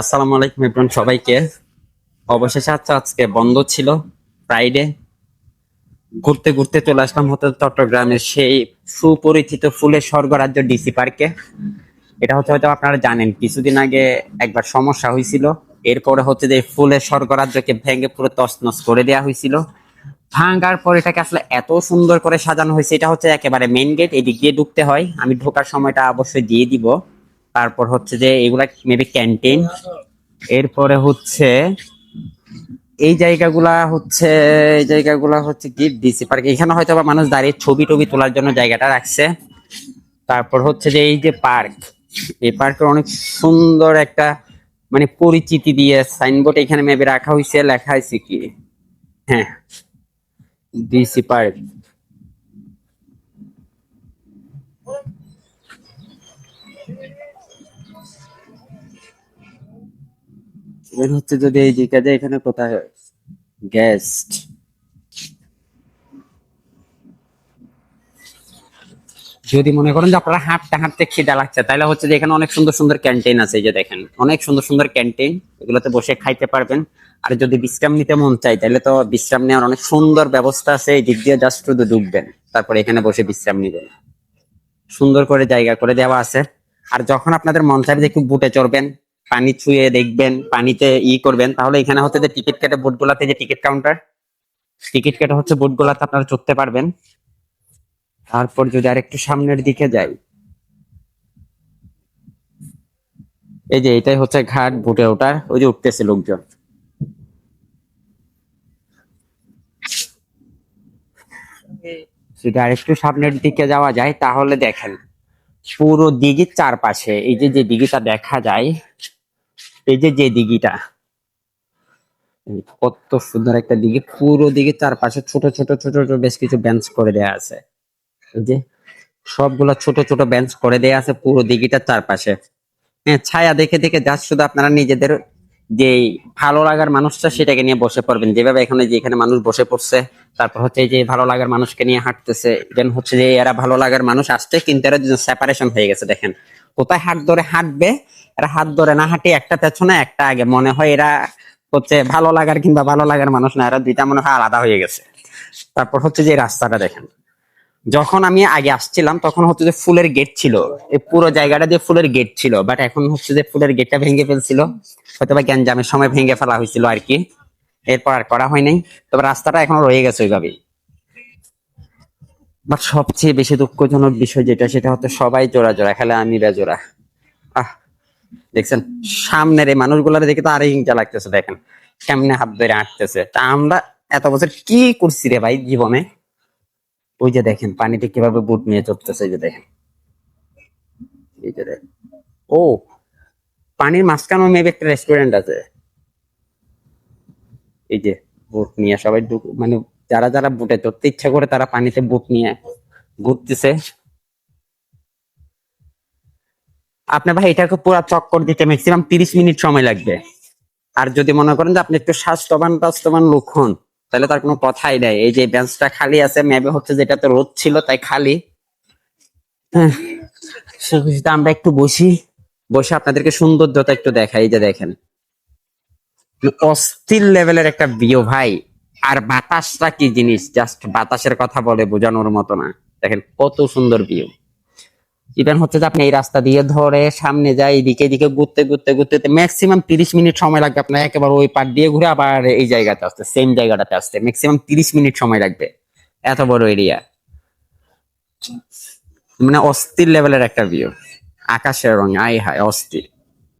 আসসালামু আলাইকুম এভরিওয়ান, সবাইকে। অবশেষে আচ্ছা আজকে বন্ধ ছিল ফ্রাইডে ঘুরতে ঘুরতে চলে আসলাম হতে চট্টগ্রামের সেই সুপরিচিত ফুলের স্বর্গরাজ্য ডিসি পার্কে এটা হচ্ছে হয়তো আপনারা জানেন, কিছুদিন আগে একবার সমস্যা হয়েছিল। এরপরে হচ্ছে যে ফুলের স্বর্গরাজ্যকে ভেঙে পুরো তছনছ করে দেওয়া হয়েছিল। ভাঙার পর এটাকে আসলে এত সুন্দর করে সাজানো হয়েছে, এটা হচ্ছে একেবারে মেইন গেট এদিক দিয়ে ঢুকতে হয়। আমি ঢোকার সময়টা অবশ্যই দিয়ে দিব। তারপর হচ্ছে যে এগুলা মেবি ক্যান্টিন এরপরে হচ্ছে এই জায়গাগুলা হচ্ছে, এই জায়গাগুলা হচ্ছে কি? ডিসি পার্ক এখানে হয়তো বা মানুষ দাঁড়িয়ে ছবি টবি তোলার জন্য জায়গাটা রাখছে। তারপর হচ্ছে যে এই যে পার্ক এই পার্কের অনেক সুন্দর একটা মানে পরিচিতি দিয়ে সাইনবোর্ড এখানে মেবি রাখা হয়েছে লেখা হয়েছে কি? হ্যাঁ। ডিসি পার্ক এবার হচ্ছে যদি এই দিকে যায় এখানে কোথায় গেস্ট যদি মনে করেন যে আপনারা হাঁটতে হাঁটতে খিদা লাগছে, তাহলে হচ্ছে যে এখানে অনেক সুন্দর সুন্দর ক্যান্টিন আছে এই যে দেখেন, অনেক সুন্দর সুন্দর ক্যান্টিন এগুলোতে বসে খাইতে পারবেন। আর যদি বিশ্রাম নিতে মন চাই তাহলে তো বিশ্রাম নেওয়ার অনেক সুন্দর ব্যবস্থা আছে, এই দিক দিয়ে জাস্ট শুধু ঢুকবেন তারপর এখানে বসে বিশ্রাম নিবেন। সুন্দর করে জায়গা করে দেওয়া আছে। আর যখন আপনাদের মন চাইবে যে একটু বুটে চড়বেন পানি ছুঁয়ে দেখবেন, পানিতে ই করবেন, তাহলে এখানে হচ্ছে যে টিকিট কেটে বোটগুলাতে যে টিকিট কাউন্টার, টিকিট কেটে হচ্ছে বোটগুলাতে আপনারা চড়তে পারবেন। তারপর যদি আর একটু সামনের দিকে যাই, এই যে এটাই হচ্ছে ঘাট বুটে ওঠার, ওই যে উঠতেছে লোকজন। যদি আর একটু সামনের দিকে যাওয়া যায়, তাহলে দেখেন, পুরো দিঘির চারপাশে, এই যে যে দিঘিটা দেখা যায় এই যে যে দিঘিটা। কত সুন্দর একটা দিঘি। পুরো দিঘির চারপাশে ছোট ছোট ছোট ছোট বেশ কিছু বেঞ্চ করে দেয়া আছে। এই যে, সবগুলা ছোট ছোট বেঞ্চ করে দেয়া আছে পুরো দিঘিটার চারপাশে। হ্যাঁ ছায়া দেখে দেখে জাস্ট শুধু আপনারা নিজেদের যে ভালো লাগার মানুষটা সেটাকে নিয়ে বসে পড়বেন। যেভাবে এখানে যে এখানে মানুষ বসে পড়ছে, তারপর হচ্ছে যে ভালো লাগার মানুষকে নিয়ে হাঁটতেছে দেন হচ্ছে যে এরা ভালো লাগার মানুষ আসছে, কিন্তু এরা সেপারেশন হয়ে গেছে, দেখেন। কোথায় হাত ধরে হাঁটবে? এরা হাত ধরে না হাঁটে একটা পেছনে, একটা আগে। মনে হয় এরা হচ্ছে ভালো লাগার কিংবা ভালো লাগার মানুষ না, এরা দুইটা মনে হয় আলাদা হয়ে গেছে। তারপর হচ্ছে যে রাস্তাটা দেখেন। যখন আমি আগে আসছিলাম, তখন হচ্ছে যে ফুলের গেট ছিল। এই পুরো জায়গাটা দিয়ে ফুলের গেট ছিল বাট এখন হচ্ছে যে ফুলের গেটটা ভেঙে ফেলছিল। হয়তো বা গ্যাঞ্জামের সময় ভেঙে ফেলা হয়েছিল আর কি। এরপর আর করা হয় নাই। তবে রাস্তাটা এখনও রয়ে গেছে ওইভাবেই। বাট সবচেয়ে বেশি দুঃখজনক বিষয় যেটা, সেটা হচ্ছে সবাই জোড়া জোড়া, খেলে আমি বেজোড়া আহ, দেখছেন, সামনের এই মানুষগুলার দেখে তো আরও হিংসা লাগতেছে, দেখেন। কেমনে হাত ধরে হাঁটতেছে। তা আমরা এত বছর কি করছি রে ভাই জীবনে? ওই যে দেখেন, পানিতে কীভাবে বুট নিয়ে চলতেছে এই যে দেখেন। এই যে ও, পানির মাঝখানে মেবি একটা রেস্টুরেন্ট আছে। এই যে, বুট নিয়ে সবাই মানে যারা যারা বুটে চড়তে ইচ্ছা করে তারা পানিতে বুট নিয়ে ঘুরতেছে। আপনার ভাই এটাকে পুরো চক্কর দিতে ম্যাক্সিমাম তিরিশ মিনিট সময় লাগবে। আর যদি মনে করেন যে আপনি একটু স্বাস্থ্যবান স্বাস্থ্যবান লোক হন তাহলে তার কোনো কথাই নাই। এই যে বেঞ্চটা খালি আছে ম্যাবে হচ্ছে যেটাতে রোদ ছিল তাই খালি। হ্যাঁ, আমরা একটু বসি। বসে আপনাদেরকে সৌন্দর্যতা একটু দেখাই যে দেখেন। অস্থির লেভেলের একটা ভিউ ভাই। আর বাতাসটা কি জিনিস? জাস্ট বাতাসের কথা বলে বোঝানোর মতো না। দেখেন, কত সুন্দর ভিউ ইভেন হচ্ছে যে আপনি এই রাস্তা দিয়ে ধরে সামনে যাই, এদিকে এদিকে ঘুরতে ঘুরতে ঘুরতে ম্যাক্সিমাম তিরিশ মিনিট সময় লাগবে আপনার। একেবারে ওই পার দিয়ে ঘুরে আবার এই জায়গাতে আসতে সেম জায়গাটাতে আসতে। ম্যাক্সিমাম তিরিশ মিনিট সময় লাগবে। এত বড় এরিয়া মানে অস্থির লেভেলের একটা ভিউ আকাশের রঙে আই হায়, অস্থির।